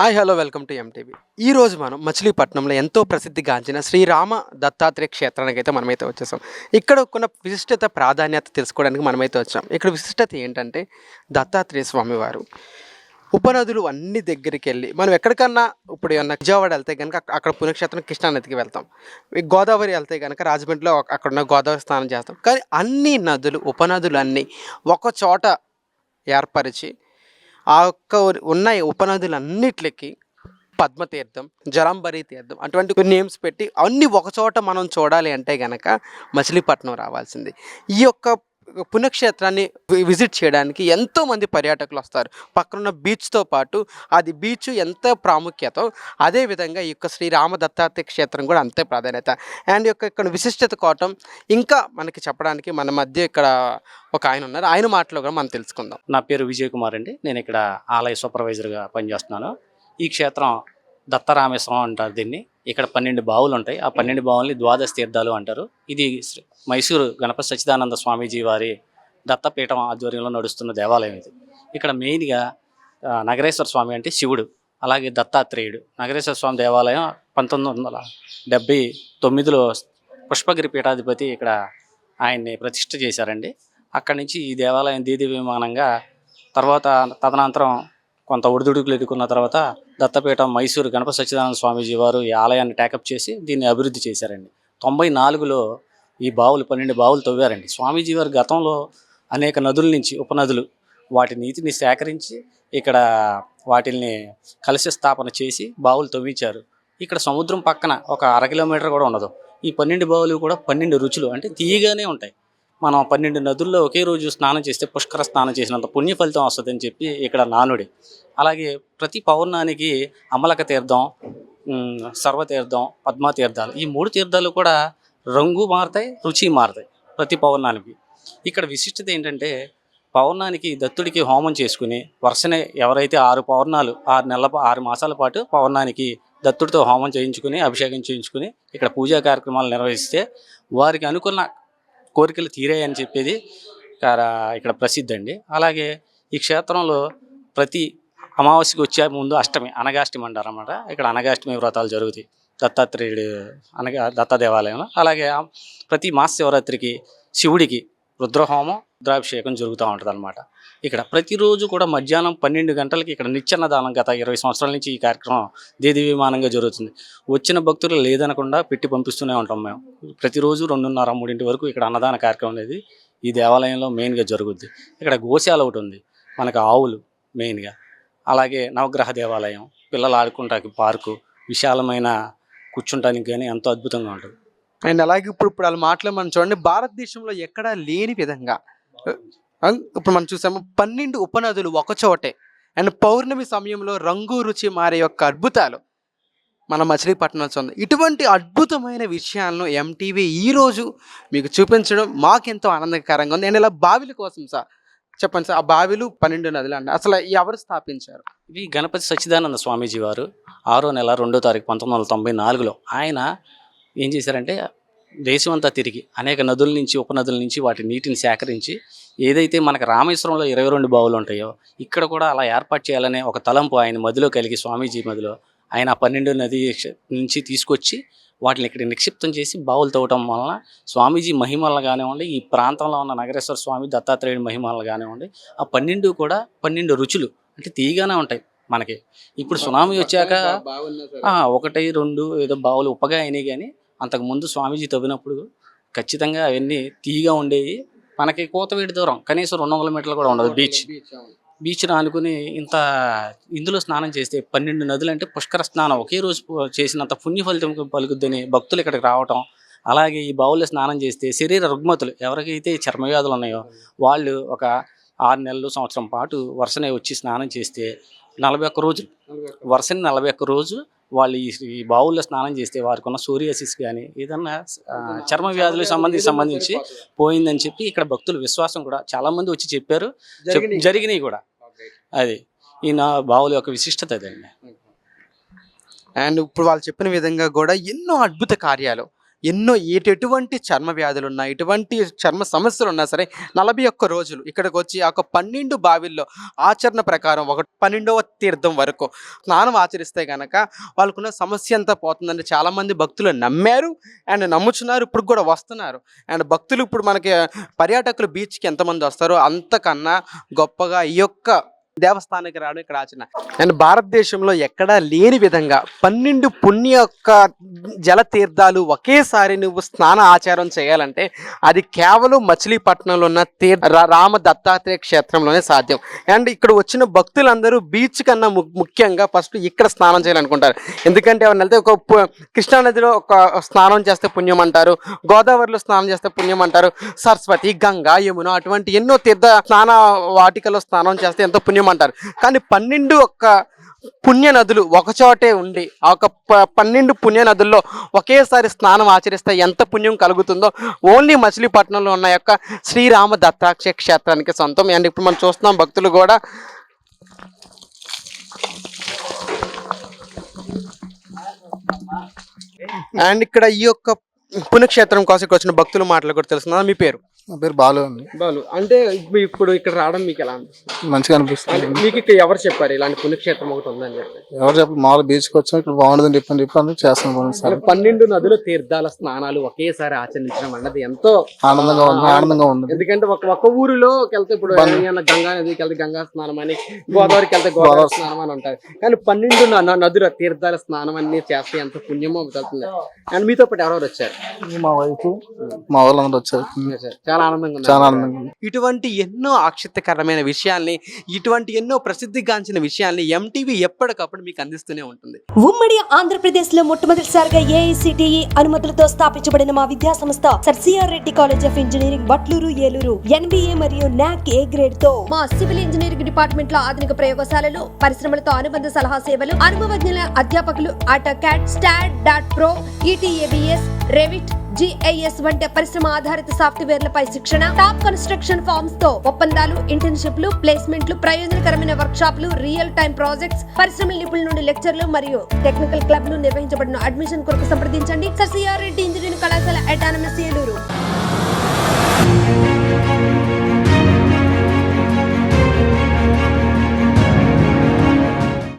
Hi hello welcome to MTV ఈ రోజు మనం మచిలీపట్నంలో ఎంతో ప్రసిద్ధిగాంచిన శ్రీరామ దత్తాత్రేయ క్షేత్రానికి అయితే మనమైతే వచ్చేసాం. ఇక్కడ ఉన్న విశిష్టత ప్రాధాన్యత తెలుసుకోవడానికి మనమైతే వచ్చాం. ఇక్కడ విశిష్టత ఏంటంటే దత్తాత్రేయ స్వామివారు. ఉపనదులు అన్ని దగ్గరికి వెళ్ళి మనం ఎక్కడికన్నా ఇప్పుడు ఏమన్నా విజయవాడ వెళ్తే కనుక అక్కడ పుణ్యక్షేత్రం కృష్ణానదికి వెళ్తాం. గోదావరి వెళ్తే కనుక రాజమండ్రిలో అక్కడ ఉన్న గోదావరి స్నానం చేస్తాం. కానీ అన్ని నదులు ఉపనదులు అన్నీ ఒక చోట ఏర్పరిచి ఆ యొక్క ఉన్న ఉపనదులన్నిటికి పద్మతీర్థం జలంబరి తీర్థం అటువంటి కొన్ని నేమ్స్ పెట్టి అన్నీ ఒకచోట మనం చూడాలి అంటే గనక మచిలీపట్నం రావాల్సింది. ఈ యొక్క పుణ్యక్షేత్రాన్ని విజిట్ చేయడానికి ఎంతోమంది పర్యాటకులు వస్తారు. పక్కనున్న బీచ్తో పాటు అది బీచ్ ఎంత ప్రాముఖ్యత అదేవిధంగా ఈ యొక్క శ్రీ దత్తాత్రేయ క్షేత్రం కూడా అంతే ప్రాధాన్యత. అండ్ యొక్క ఇక్కడ విశిష్టత కోటం ఇంకా మనకి చెప్పడానికి మన మధ్య ఇక్కడ ఒక ఆయన ఉన్నారు. ఆయన మాటలో కూడా మనం తెలుసుకుందాం. నా పేరు విజయ్ కుమార్ అండి. నేను ఇక్కడ ఆలయ సూపర్వైజర్గా పనిచేస్తున్నాను. ఈ క్షేత్రం దత్తరామేశ్వరం అంటారు దీన్ని. ఇక్కడ పన్నెండు బావులు ఉంటాయి. ఆ పన్నెండు బావుల్ని ద్వాదశ తీర్థాలు అంటారు. ఇది శ్రీ- మైసూరు గణపతి సచ్చిదానంద స్వామీజీ వారి దత్తపీఠం ఆధ్వర్యంలో నడుస్తున్న దేవాలయం ఇది. ఇక్కడ మెయిన్గా నగరేశ్వర స్వామి అంటే శివుడు అలాగే దత్తాత్రేయుడు. నగరేశ్వర స్వామి దేవాలయం పంతొమ్మిది వందల డెబ్బై తొమ్మిదిలో పుష్పగిరి పీఠాధిపతి ఇక్కడ ఆయన్ని ప్రతిష్ఠ చేశారండి. అక్కడి నుంచి ఈ దేవాలయం దీది విమానంగా తర్వాత తదనంతరం కొంత ఒడిదుడుకులు ఎదుర్కొన్న తర్వాత దత్తపీఠం మైసూరు గణపతి సత్యనారాయణ స్వామీజీ వారు ఈ ఆలయాన్ని టేకప్ చేసి దీన్ని అభివృద్ధి చేశారండి. తొంభై నాలుగులో ఈ బావులు పన్నెండు బావులు తవ్వారండి. స్వామీజీ వారు గతంలో అనేక నదుల నుంచి ఉపనదులు వాటి నీతిని సేకరించి ఇక్కడ వాటిల్ని కలిసి స్థాపన చేసి బావులు తవ్వించారు. ఇక్కడ సముద్రం పక్కన ఒక అర కిలోమీటర్ కూడా ఉండదు. ఈ పన్నెండు బావులు కూడా పన్నెండు రుచులు అంటే తీయగానే ఉంటాయి. మనం పన్నెండు నదుల్లో ఒకే రోజు స్నానం చేస్తే పుష్కర స్నానం చేసినంత పుణ్య ఫలితం వస్తుందని చెప్పి ఇక్కడ నానుడి. అలాగే ప్రతి పౌర్ణానికి అమలక తీర్థం సర్వతీర్థం పద్మా తీర్థాలు ఈ మూడు తీర్థాలు కూడా రంగు మారుతాయి రుచి మారుతాయి ప్రతి పౌర్ణానికి. ఇక్కడ విశిష్టత ఏంటంటే పౌర్ణానికి దత్తుడికి హోమం చేసుకుని వరుసనే ఎవరైతే ఆరు పౌర్ణాలు ఆరు నెలల ఆరు మాసాల పాటు పౌర్ణానికి దత్తుడితో హోమం చేయించుకుని అభిషేకం చేయించుకుని ఇక్కడ పూజా కార్యక్రమాలు నిర్వహిస్తే వారికి అనుకున్న కోరికలు తీరాయని చెప్పేది ఇక్కడ ప్రసిద్ధి అండి అలాగే ఈ క్షేత్రంలో ప్రతి అమావాస్యకి వచ్చే ముందు అష్టమి అనగాష్టమి అంటారు అన్నమాట ఇక్కడ అనగాష్టమి వ్రతాలు జరుగుతాయి. దత్తాత్రేయుడు అనగా దత్త దేవాలయంలో. అలాగే ప్రతి మాస శివరాత్రికి శివుడికి రుద్రహోమం రుద్రాభిషేకం జరుగుతూ ఉంటుంది అనమాట ఇక్కడ ప్రతిరోజు కూడా మధ్యాహ్నం పన్నెండు గంటలకి ఇక్కడ నిత్యన్నదానం గత ఇరవై సంవత్సరాల నుంచి ఈ కార్యక్రమం దేది విమానంగా జరుగుతుంది. వచ్చిన భక్తులు లేదనకుండా పెట్టి పంపిస్తూనే ఉంటాం మేము. ప్రతిరోజు రెండున్నర మూడింటి వరకు ఇక్కడ అన్నదాన కార్యక్రమం అనేది ఈ దేవాలయంలో మెయిన్గా జరుగుద్ది. ఇక్కడ గోశాల ఒకటి ఉంది. మనకు ఆవులు మెయిన్గా. అలాగే నవగ్రహ దేవాలయం పిల్లలు ఆడుకుంటానికి పార్కు విశాలమైన కూర్చుంటానికి కానీ ఎంతో అద్భుతంగా ఉంటుంది. అండ్ అలాగే ఇప్పుడు ఇప్పుడు వాళ్ళ మాటలు మనం చూడండి భారతదేశంలో ఎక్కడా లేని విధంగా ఇప్పుడు మనం చూసాము పన్నెండు ఉపనదులు ఒకచోటే అండ్ పౌర్ణమి సమయంలో రంగు రుచి మారే యొక్క అద్భుతాలు. మన మచిలీపట్నంలో ఉంది ఇటువంటి అద్భుతమైన విషయాలను ఎంటీవీ ఈరోజు మీకు చూపించడం మాకెంతో ఆనందకరంగా ఉంది. అండ్ ఇలా బావిల కోసం సార్ చెప్పండి సార్ ఆ బావిలు పన్నెండు నదులు అండి. అసలు ఎవరు స్థాపించారు? ఇవి గణపతి సచ్చిదానంద స్వామీజీ వారు ఆరో నెల రెండో తారీఖు పంతొమ్మిది వందల తొంభై నాలుగులో ఆయన ఏం చేశారంటే దేశమంతా తిరిగి అనేక నదుల నుంచి ఉపనదుల నుంచి వాటి నీటిని సేకరించి ఏదైతే మనకు రామేశ్వరంలో ఇరవై రెండు బావులు ఉంటాయో ఇక్కడ కూడా అలా ఏర్పాటు చేయాలనే ఒక తలంపు ఆయన మదిలో కలిగి స్వామీజీ మదిలో. ఆయన ఆ పన్నెండు నది నుంచి తీసుకొచ్చి వాటిని ఇక్కడ నిక్షిప్తం చేసి బావులు తవ్వటం వలన స్వామీజీ మహిమలు కానివ్వండి ఈ ప్రాంతంలో ఉన్న నగరేశ్వర స్వామి దత్తాత్రేయుడి మహిమలు కానివ్వండి ఆ పన్నెండు కూడా పన్నెండు రుచులు అంటే తీయగానే ఉంటాయి మనకి. ఇప్పుడు సునామీ వచ్చాక ఒకటి రెండు ఏదో బావులు ఉప్పగా అయినాయి కానీ అంతకుముందు స్వామీజీ తవ్వినప్పుడు ఖచ్చితంగా అవన్నీ తీయగా ఉండేవి. మనకి కోతవేడి దూరం. కనీసం రెండు వందల మీటర్లు కూడా ఉండదు. బీచ్. బీచ్ను ఆనుకుని ఇంత ఇందులో స్నానం చేస్తే పన్నెండు నదులు అంటే పుష్కర స్నానం. ఒకే రోజు చేసినంత పుణ్య ఫలితం పలుకుద్దని భక్తులు ఇక్కడికి రావటం అలాగే ఈ బావుల్లో స్నానం చేస్తే శరీర రుగ్మతులు ఎవరికైతే చర్మవ్యాధులు ఉన్నాయో వాళ్ళు ఒక ఆరు నెలలు సంవత్సరం పాటు వరుసనే వచ్చి స్నానం చేస్తే నలభై ఒక్క రోజులు. వరుసని నలభై ఒక్క రోజు వాళ్ళు ఈ బావుల్లో స్నానం చేస్తే వారికి ఉన్న సోరియాసిస్ కానీ ఏదన్నా చర్మ వ్యాధులకు సంబంధించి సంబంధించి పోయిందని చెప్పి ఇక్కడ భక్తుల విశ్వాసం కూడా చాలా మంది వచ్చి చెప్పారు. చెప్- జరిగినాయి. కూడా. అది. ఈ నా బావుల యొక్క విశిష్టత అదండి అండ్ ఇప్పుడు వాళ్ళు చెప్పిన విధంగా కూడా ఎన్నో అద్భుత కార్యాలు. ఎన్నో ఎటువంటి చర్మ వ్యాధులు ఉన్నా ఎటువంటి చర్మ సమస్యలు ఉన్నా సరే నలభై ఒక్క రోజులు ఇక్కడికి వచ్చి ఆ ఒక పన్నెండు బావిల్లో ఆచరణ ప్రకారం ఒక పన్నెండవ తీర్థం వరకు స్నానం ఆచరిస్తే కనుక వాళ్ళకున్న సమస్య అంతా పోతుందని చాలామంది భక్తులు నమ్మారు అండ్ నమ్ముచున్నారు. ఇప్పుడు కూడా వస్తున్నారు. అండ్ భక్తులు ఇప్పుడు మనకి పర్యాటకులు బీచ్కి ఎంతమంది వస్తారో అంతకన్నా గొప్పగా ఈ యొక్క దేవస్థానానికి రావడం ఇక్కడ ఆచరణ. అండ్ భారతదేశంలో ఎక్కడా లేని విధంగా పన్నెండు పుణ్య యొక్క జల తీర్థాలు ఒకేసారి నువ్వు స్నాన ఆచారం చేయాలంటే అది కేవలం మచిలీపట్నంలో ఉన్న తీర్థ రామ దత్తాత్రేయ క్షేత్రంలోనే సాధ్యం. అండ్ ఇక్కడ వచ్చిన భక్తులందరూ బీచ్ కన్నా ముఖ్యంగా ఫస్ట్ ఇక్కడ స్నానం చేయాలనుకుంటారు. ఎందుకంటే ఎవరిని వెళ్తే ఒక పు- కృష్ణానదిలో ఒక స్నానం చేస్తే పుణ్యం అంటారు గోదావరిలో స్నానం చేస్తే పుణ్యం అంటారు సరస్వతి గంగా యమున అటువంటి ఎన్నో తీర్థ స్నాన వాటికలో స్నానం చేస్తే ఎంతో పుణ్యం పుణ్యం అంటారు కానీ పన్నెండు ఒక్క పుణ్య నదులు ఒకచోటే ఉండి ఆ ఒక ప- పన్నెండు పుణ్య నదుల్లో ఒకేసారి స్నానం ఆచరిస్తే ఎంత పుణ్యం కలుగుతుందో ఓన్లీ మచిలీపట్నంలో ఉన్న యొక్క శ్రీరామ దత్తాక్ష క్షేత్రానికి సొంతం. అండ్ ఇప్పుడు మనం చూస్తున్నాం భక్తులు కూడా. అండ్ ఇక్కడ ఈ యొక్క పుణ్యక్షేత్రం కోసం ఇక్కడ వచ్చిన భక్తుల మాటలు కూడా తెలుస్తున్నా మీ పేరు? నా పేరు బాలు అండి. బాలు అంటే ఇప్పుడు- ఇప్పుడు ఇక్కడ రావడం మీకు ఎలా అనిపిస్తుంది? మంచిగా అనిపిస్తుంది. అంటే మీకు ఇక్కడ ఎవరు చెప్పారు? ఇలాంటి పుణ్యక్షేత్రం ఒకటి ఉందని చెప్పి. ఎవరు చెప్పి మామూలు బీచ్కి వచ్చాం ఇక్కడ బాగుంటుంది డిఫరెంట్ డిఫరెంట్ చేస్తాం కొన్ని సార్. అలా పన్నెండు నదుల తీర్థాల స్నానాలు ఒకేసారి ఆచరించడం అన్నది ఎంతో ఆనందంగా ఉంది ఆనందంగా ఉంది. ఎందుకంటే ఒక ఒక ఊరిలో వెళ్తే ఇప్పుడు ఏమైనా గంగా నదికి వెళ్తే గంగా స్నానం అని గోదావరికి వెళ్తే గోదావరి స్నానం అని ఉంటారు కానీ పన్నెండు న- న- నదుల తీర్థాల స్నానం అన్ని చేస్తే ఎంత పుణ్యమో అవుతుంది అండ్ మీతో పాటు ఎవరెవరు వచ్చారు? మా వైఫ్ మా వాళ్ళందరూ వచ్చారు. చాలా ఆనందంగా ఉన్నారు. చాలా ఆనందంగా ఉంది. ఇటువంటి ఎన్నో ఆక్షిప్తకరమైన విషయాల్ని ఇటువంటి ఎన్నో ప్రసిద్ధిగాంచిన విషయాల్ని ఎంటీవీ ఎప్పటికప్పుడు మీకు అందిస్తూనే ఉంటుంది. ఉమ్మడి ఆంధ్రప్రదేశ్లో మొట్టమొదటిసారిగా ఏఐసిటిఈ అనుమతులతో స్థాపించబడిన మా విద్యా సంస్థ sir C R Reddy college of engineering Batluru Eluru NBA మరియు నాక్ ఏ గ్రేడ్తో. మా సివిల్ ఇంజనీరింగ్ డిపార్ట్మెంట్లో ఆధునిక ప్రయోగశాలలు పరిశ్రమలతో అనుబంధ సలహా సేవలు అనుభవజ్ఞుల అధ్యాపకులు AutoCAD STAAD dot Pro ETABS Revit GIS వంటి పరిశ్రమ ఆధారిత సాఫ్ట్వేర్లపై శిక్షణ టాప్ కన్స్ట్రక్షన్ ఫార్మ్స్తో ఒప్పందాలు ఇంటర్న్షిప్లు ప్లేస్మెంట్లు ప్రయోజనకరమైన వర్క్ షాప్లు రియల్ టైం ప్రాజెక్ట్స్ పరిశ్రమల నిపుణుల నుండి లెక్చర్లు మరియు టెక్నికల్ క్లబ్లు నిర్వహించబడిన అడ్మిషన్ కొరకు సంప్రదించండి. ససిఆర్ రెడ్డి ఇంజనీరింగ్ కళాశాల అటానమస్ ఏలూరు.